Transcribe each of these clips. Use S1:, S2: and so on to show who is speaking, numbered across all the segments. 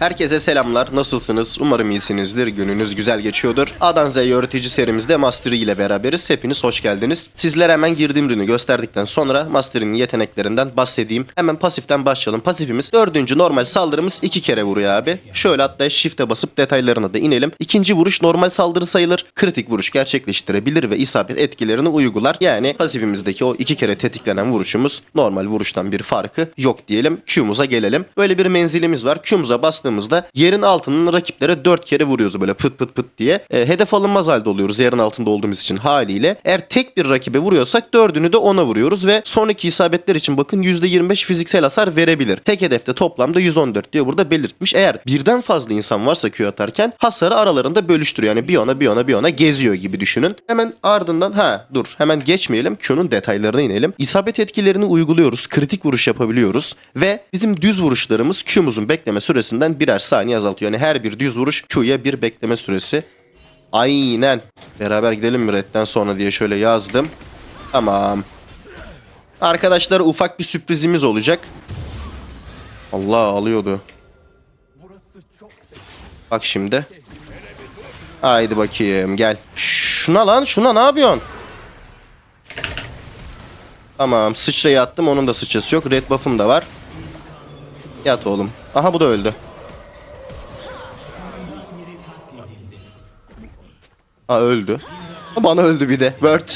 S1: Herkese selamlar. Nasılsınız? Umarım iyisinizdir. Gününüz güzel geçiyordur. A'dan Z'ye öğretici serimizde Mastery ile beraberiz. Hepiniz hoş geldiniz. Sizlere hemen girdiğim ürünü gösterdikten sonra Mastery'nin yeteneklerinden bahsedeyim. Hemen pasiften başlayalım. Pasifimiz dördüncü normal saldırımız iki kere vuruyor abi. Şöyle hatta shift'e basıp detaylarına da inelim. İkinci vuruş normal saldırı sayılır. Kritik vuruş gerçekleştirebilir ve isabet etkilerini uygular. Yani pasifimizdeki o iki kere tetiklenen vuruşumuz normal vuruştan bir farkı yok diyelim. Q'muza gelelim. Böyle bir menzilimiz var. Q'muza bastığımızda yerin altının rakiplere 4 kere vuruyoruz böyle pıt pıt pıt diye. E, hedef alınmaz halde oluyoruz yerin altında olduğumuz için haliyle. Eğer tek bir rakibe vuruyorsak dördünü de ona vuruyoruz ve sonraki isabetler için bakın %25 fiziksel hasar verebilir. Tek hedefte toplamda 114 diyor burada belirtmiş. Eğer birden fazla insan varsa Q atarken hasarı aralarında bölüştürüyor. Yani bir ona bir ona bir ona geziyor gibi düşünün. Hemen ardından ha dur hemen geçmeyelim. Q'nun detaylarına inelim. İsabet etkilerini uyguluyoruz. Kritik vuruş yapabiliyoruz ve bizim düz vuruşlarımız Q'muzun bekleme süresinden birer saniye azaltıyor. Yani her bir düz vuruş Q'ya bir bekleme süresi. Aynen. Beraber gidelim mi redden sonra diye şöyle yazdım. Tamam. Arkadaşlar ufak bir sürprizimiz olacak. Allah alıyordu. Bak şimdi. Haydi bakayım gel. Şuna lan şuna ne yapıyorsun? Tamam sıçrayı attım onun da sıçrası yok. Red buff'ım da var. Yat oğlum. Aha bu da öldü. Ha öldü. Bana öldü bir de. Word.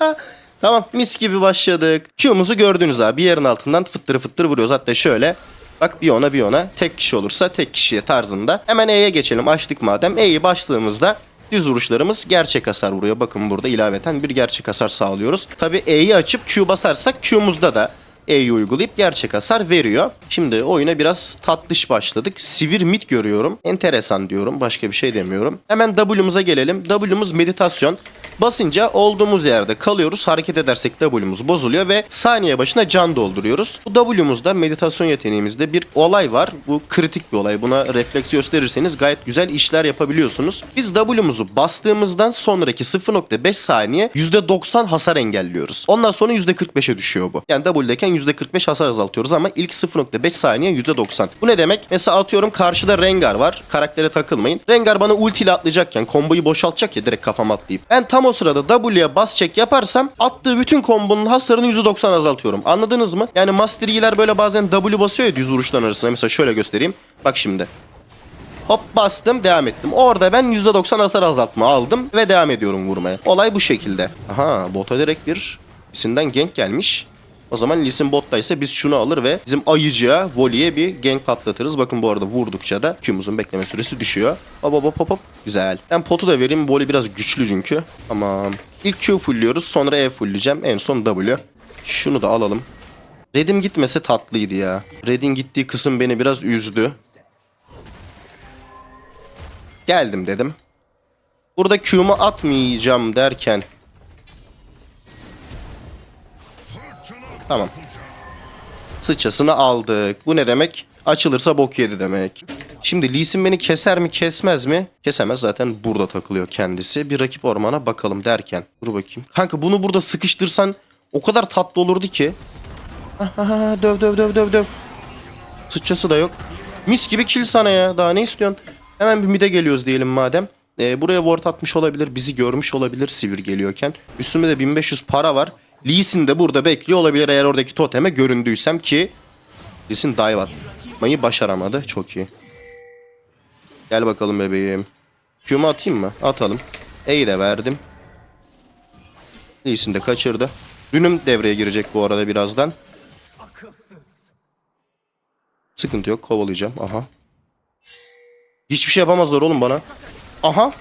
S1: tamam mis gibi başladık. Q'muzu gördünüz abi. Yerin altından fıttırı fıttırı vuruyoruz. Hatta şöyle. Bak bir ona bir ona. Tek kişi olursa tek kişiye tarzında. Hemen E'ye geçelim. Açtık madem. E'yi başladığımızda düz vuruşlarımız gerçek hasar vuruyor. Bakın burada ilaveten bir gerçek hasar sağlıyoruz. Tabi E'yi açıp Q basarsak Q'muzda da E'yi uygulayıp gerçek hasar veriyor. Şimdi oyuna biraz tatlış başladık. Sivir mit görüyorum. Enteresan diyorum. Başka bir şey demiyorum. Hemen W'muza gelelim. W'muz meditasyon. Basınca olduğumuz yerde kalıyoruz. Hareket edersek W'muz bozuluyor ve saniye başına can dolduruyoruz. Bu W'muzda meditasyon yeteneğimizde bir olay var. Bu kritik bir olay. Buna refleks gösterirseniz gayet güzel işler yapabiliyorsunuz. Biz W'muzu bastığımızdan sonraki 0.5 saniye %90 hasar engelliyoruz. Ondan sonra %45'e düşüyor bu. Yani W'deyken %45 hasar azaltıyoruz ama ilk 0.5 saniye %90. Bu ne demek? Mesela atıyorum karşıda Rengar var. Karaktere takılmayın. Rengar bana ulti ile atlayacakken komboyu boşaltacak ya direkt kafama atlayıp. Ben tam o sırada W'ye bas çek yaparsam attığı bütün kombonun hasarını %90 azaltıyorum. Anladınız mı? Yani Master böyle bazen W basıyor ya düz vuruşların arasında. Mesela şöyle göstereyim. Bak şimdi. Hop bastım devam ettim. Orada ben %90 hasar azaltma aldım ve devam ediyorum vurmaya. Olay bu şekilde. Aha bota direkt bir isinden gank gelmiş. O zaman Lee Sin bottaysa biz şunu alır ve bizim ayıcıya, Voli'ye bir gank patlatırız. Bakın bu arada vurdukça da Q'muzun bekleme süresi düşüyor. Hop hop hop hop. Güzel. Ben potu da vereyim. Voli biraz güçlü çünkü. Tamam. İlk Q fullliyoruz. Sonra E fullleyeceğim. En son W. Şunu da alalım. Red'im gitmese tatlıydı ya. Red'in gittiği kısım beni biraz üzdü. Geldim dedim. Burada Q'mu atmayacağım derken. Tamam. Sıçrasını aldık. Bu ne demek? Açılırsa bok yedi demek. Şimdi Lee Sin beni keser mi kesmez mi? Kesemez zaten burada takılıyor kendisi. Bir rakip ormana bakalım derken. Dur bakayım. Kanka bunu burada sıkıştırsan o kadar tatlı olurdu ki. Aha, döv döv döv döv döv. Sıçrası da yok. Mis gibi kill sana ya. Daha ne istiyorsun? Hemen bir mide geliyoruz diyelim madem. Ee, buraya ward atmış olabilir. Bizi görmüş olabilir sivir geliyorken. Üstümde de 1500 para var. Lee Sin de burada bekliyor olabilir eğer oradaki toteme göründüysem ki Lee Sin dive atmayı başaramadı. Çok iyi. Gel bakalım bebeğim. Q'mu atayım mı? Atalım. E'yi de verdim. Lee Sin de kaçırdı. Rünüm devreye girecek bu arada birazdan. Sıkıntı yok. Kovalayacağım. Aha. Hiçbir şey yapamazlar oğlum bana. Aha.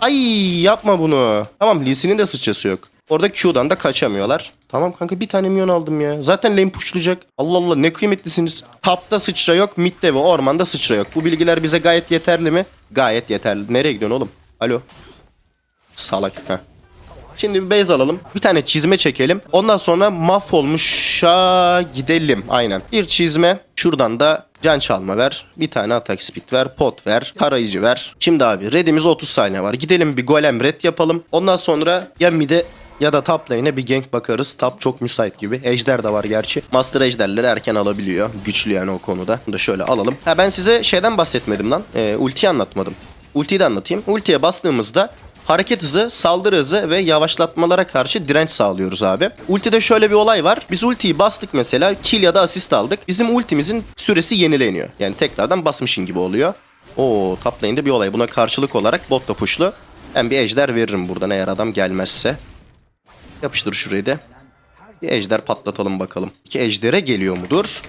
S1: Ay yapma bunu. Tamam Lee Sin'in de sıçrası yok. Orada Q'dan da kaçamıyorlar. Tamam kanka bir tane minyon aldım ya. Zaten lane pushlayacak. Allah Allah ne kıymetlisiniz. Tapta sıçra yok. Midde ve ormanda sıçra yok. Bu bilgiler bize gayet yeterli mi? Gayet yeterli. Nereye gidiyorsun oğlum? Alo. Salak. Heh. Şimdi bir base alalım. Bir tane çizme çekelim. Ondan sonra mahvolmuşa gidelim. Aynen. Bir çizme. Şuradan da can çalma ver. Bir tane atak speed ver. Pot ver. Tarayıcı ver. Şimdi abi redimiz 30 saniye var. Gidelim bir golem red yapalım. Ondan sonra ya mide Ya da top lane'e bir gank bakarız. Top çok müsait gibi. Ejder de var gerçi. Master ejderleri erken alabiliyor. Güçlü yani o konuda. Bunu da şöyle alalım. Ha ben size şeyden bahsetmedim lan. Ee, ultiyi anlatmadım. Ultiyi de anlatayım. Ultiye bastığımızda hareket hızı, saldırı hızı ve yavaşlatmalara karşı direnç sağlıyoruz abi. Ultide şöyle bir olay var. Biz ultiyi bastık mesela kill ya da asist aldık. Bizim ultimizin süresi yenileniyor. Yani tekrardan basmışın gibi oluyor. Oo top lane'de bir olay. Buna karşılık olarak bot da pushlu. Ben bir ejder veririm buradan eğer adam gelmezse. Yapıştır şurayı da. Bir ejder patlatalım bakalım. İki ejdere geliyor mudur?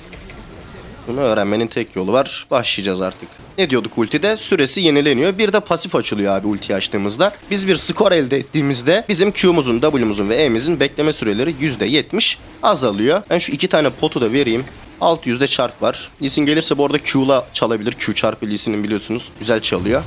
S1: Bunu öğrenmenin tek yolu var. Başlayacağız artık. Ne diyorduk ultide? Süresi yenileniyor. Bir de pasif açılıyor abi ulti açtığımızda. Biz bir skor elde ettiğimizde bizim Q'muzun, W'muzun ve E'mizin bekleme süreleri %70 azalıyor. Ben şu iki tane potu da vereyim. 600'de çarp var. Lee Sin gelirse bu arada Q'la çalabilir. Q çarpı Lee Sin'in biliyorsunuz. Güzel çalıyor.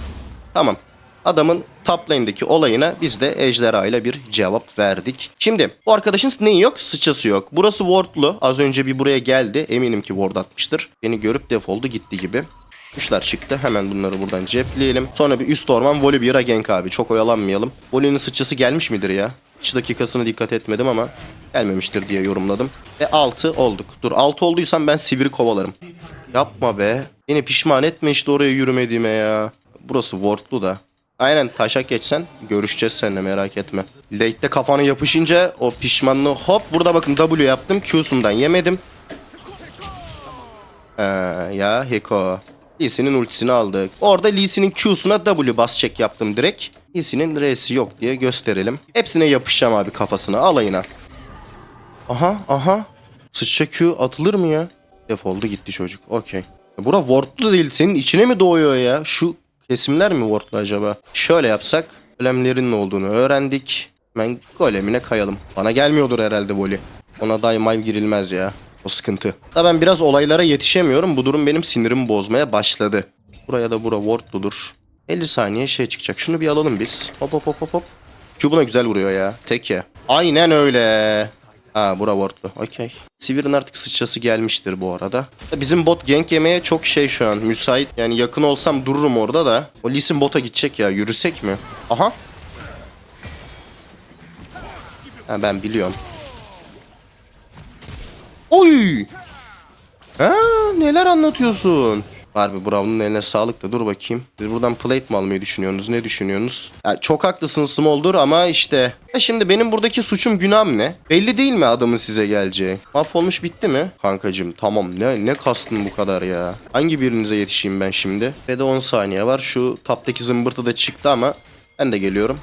S1: Tamam. Adamın top lane'deki olayına biz de ejderha ile bir cevap verdik. Şimdi bu arkadaşın neyi yok? Sıçası yok. Burası wardlu. Az önce bir buraya geldi. Eminim ki ward atmıştır. Beni görüp defoldu gitti gibi. Kuşlar çıktı. Hemen bunları buradan cepleyelim. Sonra bir üst orman Volibear'a gank abi. Çok oyalanmayalım. Voli'nin sıçrası gelmiş midir ya? Hiç dakikasına dikkat etmedim ama gelmemiştir diye yorumladım. Ve 6 olduk. Dur 6 olduysam ben sivri kovalarım. Yapma be. Beni pişman etme işte oraya yürümediğime ya. Burası wardlu da. Aynen taşak geçsen görüşeceğiz seninle merak etme. Late'de kafanı yapışınca o pişmanlığı hop burada bakın W yaptım Q'sundan yemedim. Ha, ya Heko. Lee Sin'in ultisini aldık. Orada Lee Sin'in Q'suna W bas check yaptım direkt. Lee Sin'in R'si yok diye gösterelim. Hepsine yapışacağım abi kafasına alayına. Aha aha. Sıçra Q atılır mı ya? Defoldu gitti çocuk. Okey. Bura wardlu değil. Senin içine mi doğuyor ya? Şu kesimler mi wardlu acaba? Şöyle yapsak. Golemlerin ne olduğunu öğrendik. Hemen golemine kayalım. Bana gelmiyordur herhalde voli. Ona daima girilmez ya. O sıkıntı. Da ben biraz olaylara yetişemiyorum. Bu durum benim sinirimi bozmaya başladı. Buraya da bura wardludur. 50 saniye şey çıkacak. Şunu bir alalım biz. Hop hop hop hop hop. Q buna güzel vuruyor ya. Tek ya. Aynen öyle. Ha bura wardlu. Okey. Sivir'in artık sıçrası gelmiştir bu arada. Bizim bot gank yemeye çok şey şu an. Müsait. Yani yakın olsam dururum orada da. O Lee Sin bota gidecek ya. Yürüsek mi? Aha. Ha ben biliyorum. Oy! Ha neler anlatıyorsun? Harbi Brown'un eline sağlık da dur bakayım. Siz buradan plate mi almayı düşünüyorsunuz? Ne düşünüyorsunuz? Ya çok haklısın Smolder ama işte. Ya şimdi benim buradaki suçum günahım ne? Belli değil mi adamın size geleceği? Mahvolmuş bitti mi? Kankacım tamam ne ne kastın bu kadar ya? Hangi birinize yetişeyim ben şimdi? Ve de 10 saniye var. Şu taptaki zımbırtı da çıktı ama ben de geliyorum.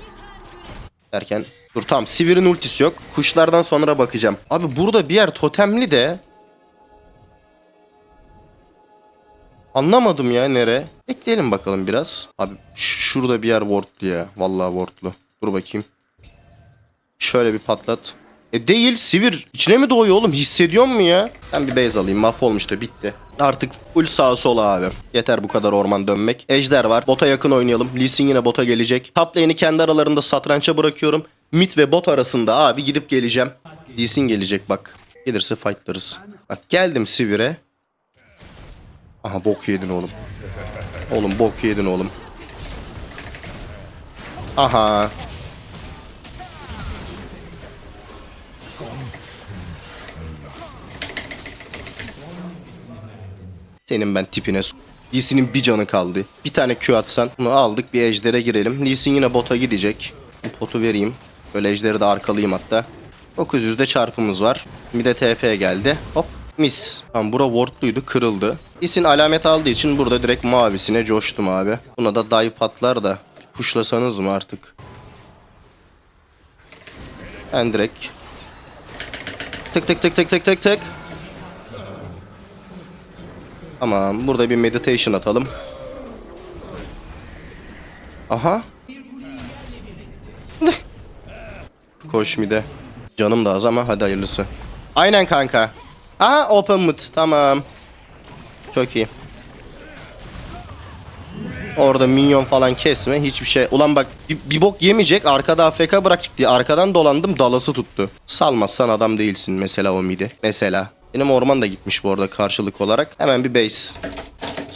S1: Derken dur tamam Sivir'in ultisi yok. Kuşlardan sonra bakacağım. Abi burada bir yer totemli de Anlamadım ya nere. Bekleyelim bakalım biraz. Abi şurada bir yer wardlu ya. Vallahi wardlu. Dur bakayım. Şöyle bir patlat. E değil Sivir. içine mi doğuyor oğlum? Hissediyor mu ya? Ben bir base alayım. Mahvolmuş da bitti. Artık full sağa sola abi. Yeter bu kadar orman dönmek. Ejder var. Bota yakın oynayalım. Lee Sin yine bota gelecek. Top kendi aralarında satrança bırakıyorum. Mid ve bot arasında abi gidip geleceğim. Lee Sin gelecek bak. Gelirse fightlarız. Bak geldim Sivir'e. Aha bok yedin oğlum. Oğlum bok yedin oğlum. Aha. Senin ben tipine s- Lee Sin'in bir canı kaldı. Bir tane Q atsan bunu aldık bir ejdere girelim. Lee Sin yine bota gidecek. Bu potu vereyim. Böyle ejderi de arkalayayım hatta. 900'de çarpımız var. Bir de TP geldi. Hop mis. Tamam bura wardluydu kırıldı. Lee Sin alamet aldığı için burada direkt mavisine coştum abi. Buna da dive patlar da puşlasanız mı artık? Ben direkt tık tık tık tık tık tık tık. Tamam burada bir meditation atalım. Aha. Koş mide. Canım da az ama hadi hayırlısı. Aynen kanka. Aha open mid tamam. Çok iyi. Orada minyon falan kesme hiçbir şey. Ulan bak bir, bir bok yemeyecek arkada AFK bırakacak diye arkadan dolandım dalası tuttu. Salmazsan adam değilsin mesela o midi. Mesela. Benim orman da gitmiş bu arada karşılık olarak. Hemen bir base.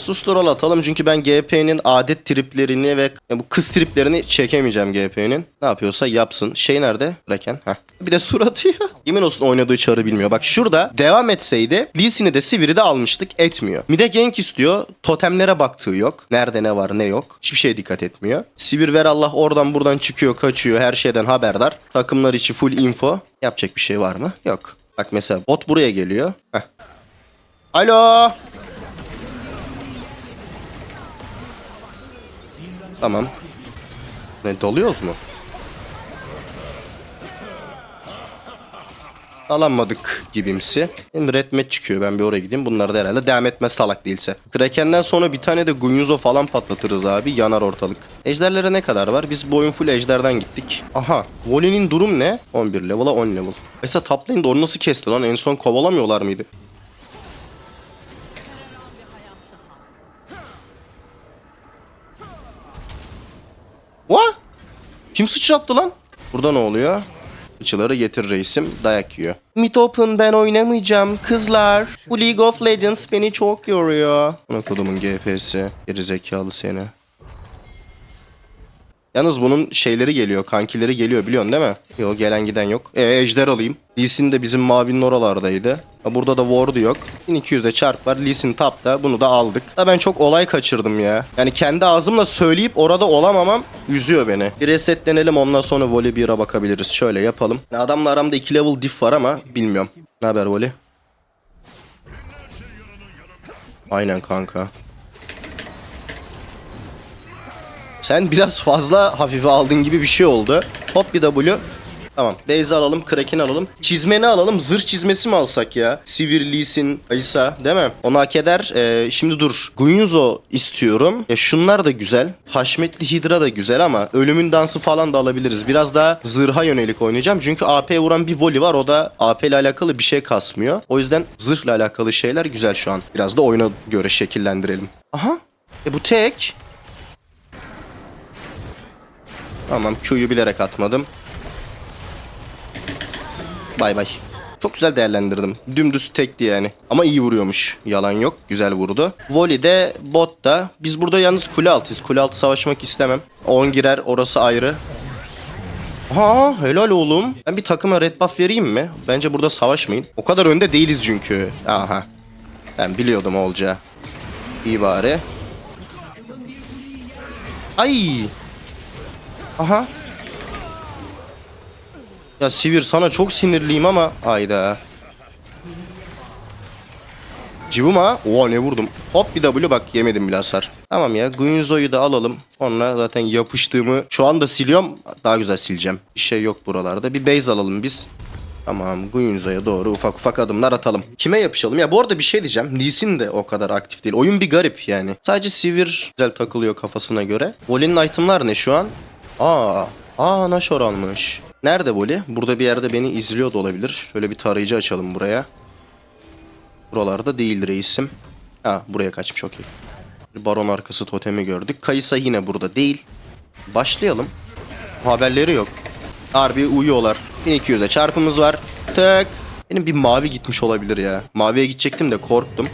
S1: Susturol atalım çünkü ben GP'nin adet triplerini ve ya bu kız triplerini çekemeyeceğim GP'nin. Ne yapıyorsa yapsın. Şey nerede? Raken. Heh. Bir de sur atıyor. Yemin olsun oynadığı çarı bilmiyor. Bak şurada devam etseydi Lee de Sivir'i de almıştık. Etmiyor. Mide gank istiyor. Totemlere baktığı yok. Nerede ne var ne yok. Hiçbir şeye dikkat etmiyor. Sivir ver Allah oradan buradan çıkıyor kaçıyor. Her şeyden haberdar. Takımlar içi full info. Yapacak bir şey var mı? Yok. Bak mesela bot buraya geliyor. Heh. Alo. Tamam. Ne dalıyoruz mu? Alamadık gibimsi. Şimdi red match çıkıyor. Ben bir oraya gideyim. Bunlar da herhalde devam etmez salak değilse. Kraken'den sonra bir tane de Gunyuzo falan patlatırız abi. Yanar ortalık. Ejderlere ne kadar var? Biz bu oyun full ejderden gittik. Aha. Voli'nin durum ne? 11 level'a 10 level. Mesela top lane'de onu nasıl kesti lan? En son kovalamıyorlar mıydı? Kim sıçrattı lan? Burada ne oluyor? Fıçıları getir reisim dayak yiyor. Mid Open ben oynamayacağım kızlar. Bu League of Legends beni çok yoruyor. Buna kodumun GP'si. Geri zekalı seni. Yalnız bunun şeyleri geliyor, kankileri geliyor biliyorsun değil mi? Yok gelen giden yok. E ejder alayım. Lee de bizim mavinin oralardaydı. Burada da ward yok. 1200'de çarp var. Lee Sin tapta. Bunu da aldık. Da ben çok olay kaçırdım ya. Yani kendi ağzımla söyleyip orada olamamam üzüyor beni. Bir resetlenelim ondan sonra Volley 1'e bakabiliriz. Şöyle yapalım. Yani adamla aramda 2 level diff var ama bilmiyorum. Ne haber Volley? Aynen kanka. Sen biraz fazla hafife aldın gibi bir şey oldu. Hop bir W. Tamam. Beyza alalım. Kraken alalım. Çizmeni alalım. Zırh çizmesi mi alsak ya? Sivir, Aysa değil mi? Onu hak eder. Ee, şimdi dur. Gunyuzo istiyorum. Ya şunlar da güzel. Haşmetli Hidra da güzel ama ölümün dansı falan da alabiliriz. Biraz daha zırha yönelik oynayacağım. Çünkü AP vuran bir voli var. O da AP ile alakalı bir şey kasmıyor. O yüzden zırhla alakalı şeyler güzel şu an. Biraz da oyuna göre şekillendirelim. Aha. E bu tek. Tamam Q'yu bilerek atmadım. Bay bay. Çok güzel değerlendirdim. Dümdüz tekti yani. Ama iyi vuruyormuş. Yalan yok. Güzel vurdu. Volley de bot da. Biz burada yalnız kule altıyız. Kule altı savaşmak istemem. 10 girer orası ayrı. Ha helal oğlum. Ben bir takıma red buff vereyim mi? Bence burada savaşmayın. O kadar önde değiliz çünkü. Aha. Ben biliyordum olacağı. İyi bari. Ay. Aha. Ya Sivir sana çok sinirliyim ama. Ayda. Civuma. Oha ne vurdum. Hop bir W bak yemedim bile hasar. Tamam ya Guinzo'yu da alalım. Sonra zaten yapıştığımı şu anda siliyorum. Daha güzel sileceğim. Bir şey yok buralarda. Bir base alalım biz. Tamam Guinzo'ya doğru ufak ufak adımlar atalım. Kime yapışalım? Ya bu arada bir şey diyeceğim. Lee Sin de o kadar aktif değil. Oyun bir garip yani. Sadece Sivir güzel takılıyor kafasına göre. Voli'nin itemlar ne şu an? Aa, aa Nashor almış. Nerede Voli? Burada bir yerde beni izliyor da olabilir. Şöyle bir tarayıcı açalım buraya. Buralarda değil reisim. Ha buraya kaçmış okey. Baron arkası totemi gördük. Kayısa yine burada değil. Başlayalım. Haberleri yok. Harbi uyuyorlar. 1200'e çarpımız var. Tık. Benim bir mavi gitmiş olabilir ya. Maviye gidecektim de korktum.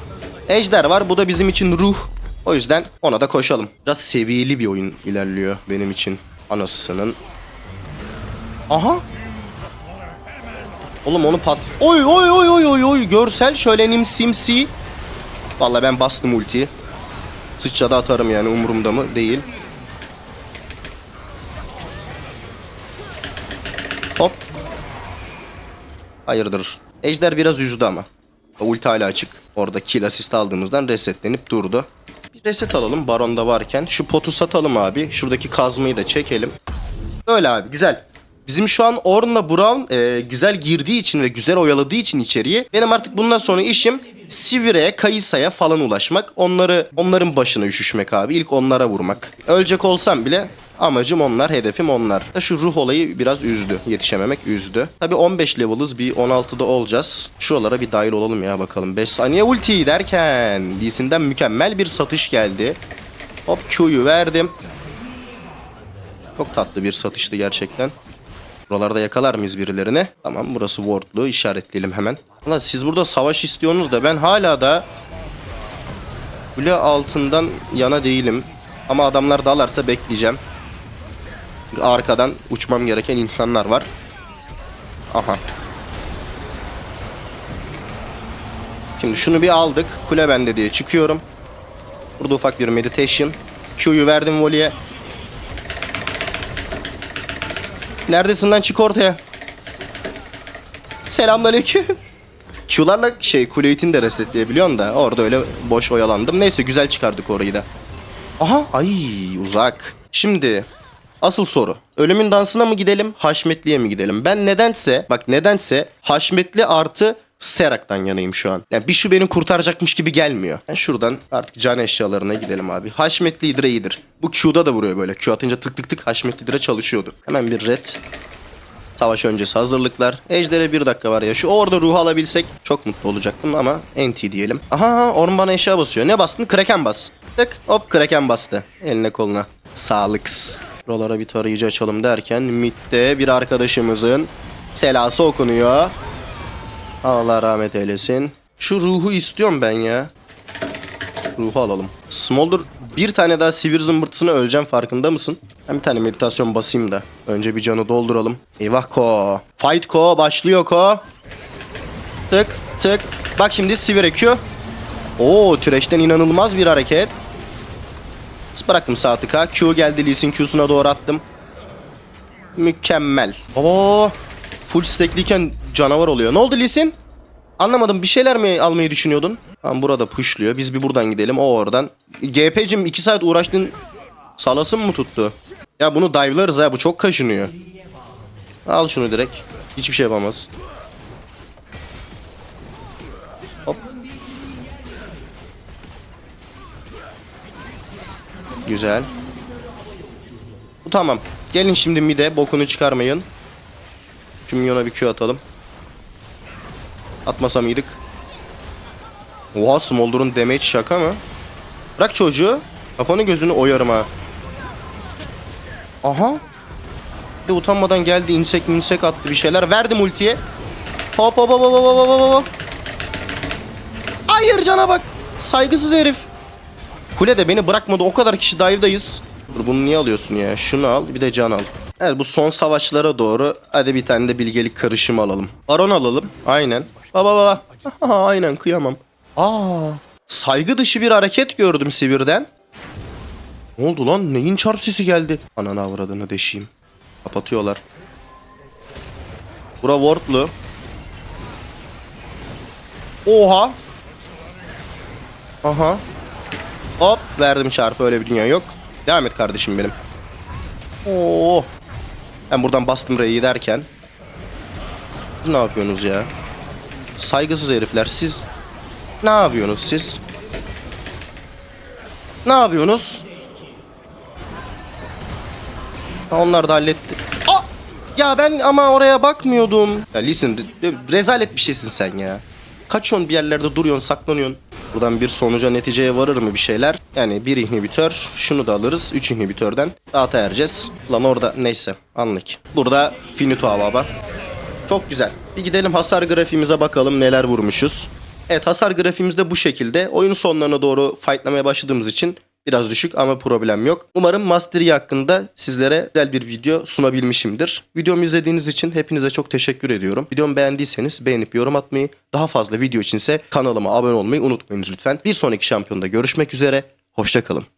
S1: Ejder var. Bu da bizim için ruh. O yüzden ona da koşalım. Biraz seviyeli bir oyun ilerliyor benim için. Anasının. Aha. Oğlum onu pat... Oy oy oy oy oy oy. Görsel şölenim simsi. Vallahi ben bastım ultiyi. Sıçrada atarım yani umurumda mı? Değil. Hop. Hayırdır. Ejder biraz üzdü ama. Ulti hala açık. Orada kill asist aldığımızdan resetlenip durdu. Bir reset alalım baronda varken. Şu potu satalım abi. Şuradaki kazmayı da çekelim. Öyle abi güzel. Bizim şu an Ornn'la Brown e, güzel girdiği için ve güzel oyaladığı için içeriye benim artık bundan sonra işim Sivir'e, Kayısa'ya falan ulaşmak. Onları onların başına üşüşmek abi. İlk onlara vurmak. Ölecek olsam bile amacım onlar, hedefim onlar. Da şu ruh olayı biraz üzdü. Yetişememek üzdü. Tabi 15 level'ız bir 16'da olacağız. Şuralara bir dahil olalım ya bakalım. 5 saniye ulti derken Lee'sinden mükemmel bir satış geldi. Hop Q'yu verdim. Çok tatlı bir satıştı gerçekten. Buralarda yakalar mıyız birilerini? Tamam burası wardlu işaretleyelim hemen. Ulan siz burada savaş istiyorsunuz da ben hala da Kule altından yana değilim. Ama adamlar dalarsa bekleyeceğim. Arkadan uçmam gereken insanlar var. Aha. Şimdi şunu bir aldık. Kule bende diye çıkıyorum. Burada ufak bir meditation. Q'yu verdim voleye. Neredesin lan çık ortaya. Selamünaleyküm. Q'larla şey kule itini de resetleyebiliyorsun da orada öyle boş oyalandım. Neyse güzel çıkardık orayı da. Aha ay uzak. Şimdi asıl soru. Ölümün dansına mı gidelim Haşmetli'ye mi gidelim? Ben nedense bak nedense Haşmetli artı Sterak'tan yanayım şu an. Yani bir şu beni kurtaracakmış gibi gelmiyor. Ben şuradan artık can eşyalarına gidelim abi. Haşmetli İdre iyidir. Bu Q'da da vuruyor böyle. Q atınca tık tık tık Haşmetli İdre çalışıyordu. Hemen bir red. Savaş öncesi hazırlıklar. Ejder'e bir dakika var ya. Şu orada ruhu alabilsek çok mutlu olacaktım ama NT diyelim. Aha Orn bana eşya basıyor. Ne bastın? Kraken bas. Tık hop Kraken bastı. Eline koluna. Sağlıks. Buralara bir tarayıcı açalım derken midde bir arkadaşımızın selası okunuyor. Allah rahmet eylesin. Şu ruhu istiyorum ben ya. Ruhu alalım. Smolder bir tane daha sivir zımbırtısına öleceğim farkında mısın? Ben bir tane meditasyon basayım da. Önce bir canı dolduralım. Eyvah ko. Fight ko başlıyor ko. Tık tık. Bak şimdi sivir Q. Oo Thresh'ten inanılmaz bir hareket. Bıraktım sağ tıka. Q geldi Lee Q'suna doğru attım. Mükemmel. Oo. Full stackliyken canavar oluyor. Ne oldu Lee? Anlamadım bir şeyler mi almayı düşünüyordun? Tamam burada pushluyor. Biz bir buradan gidelim. O oradan. GP'cim 2 saat uğraştın. Salasın mı tuttu? Ya bunu dive'larız ha. Bu çok kaşınıyor. Al şunu direkt. Hiçbir şey yapamaz. Hop. Güzel. Bu tamam. Gelin şimdi mide. Bokunu çıkarmayın. Şu minyona bir Q atalım. Atmasa mıydık? Oha Smolder'ın damage şaka mı? Bırak çocuğu. Kafanı gözünü oyarım ha. Aha. De utanmadan geldi insek insek attı bir şeyler. Verdim ultiye. Hop hop hop hop hop hop hop. Hayır cana bak. Saygısız herif. Kule de beni bırakmadı. O kadar kişi dive'dayız. Dur bunu niye alıyorsun ya? Şunu al bir de can al. Evet bu son savaşlara doğru hadi bir tane de bilgelik karışımı alalım. Baron alalım. Aynen. Baba baba. Aynen kıyamam. Aa. Saygı dışı bir hareket gördüm Sivir'den. Ne oldu lan? Neyin çarp sesi geldi? Ananı avradını deşeyim. Kapatıyorlar. Bura wardlu. Oha. Aha. Hop verdim çarpı öyle bir dünya yok. Devam et kardeşim benim. Oo. Ben buradan bastım R'yi derken. Ne yapıyorsunuz ya? Saygısız herifler siz. Ne yapıyorsunuz siz? Ne yapıyorsunuz? Ha, onlar da halletti. Aa! Ya ben ama oraya bakmıyordum. Ya listen re- rezalet bir şeysin sen ya. Kaçıyorsun bir yerlerde duruyorsun saklanıyorsun. Buradan bir sonuca neticeye varır mı bir şeyler? Yani bir inhibitör şunu da alırız. 3 inhibitörden rahata ereceğiz. Lan orada neyse anlık. Burada finito baba. Çok güzel. Bir gidelim hasar grafiğimize bakalım neler vurmuşuz. Evet hasar grafiğimiz de bu şekilde. Oyun sonlarına doğru fightlamaya başladığımız için biraz düşük ama problem yok. Umarım Mastery hakkında sizlere güzel bir video sunabilmişimdir. Videomu izlediğiniz için hepinize çok teşekkür ediyorum. Videomu beğendiyseniz beğenip yorum atmayı, daha fazla video içinse kanalıma abone olmayı unutmayınız lütfen. Bir sonraki şampiyonda görüşmek üzere. Hoşçakalın.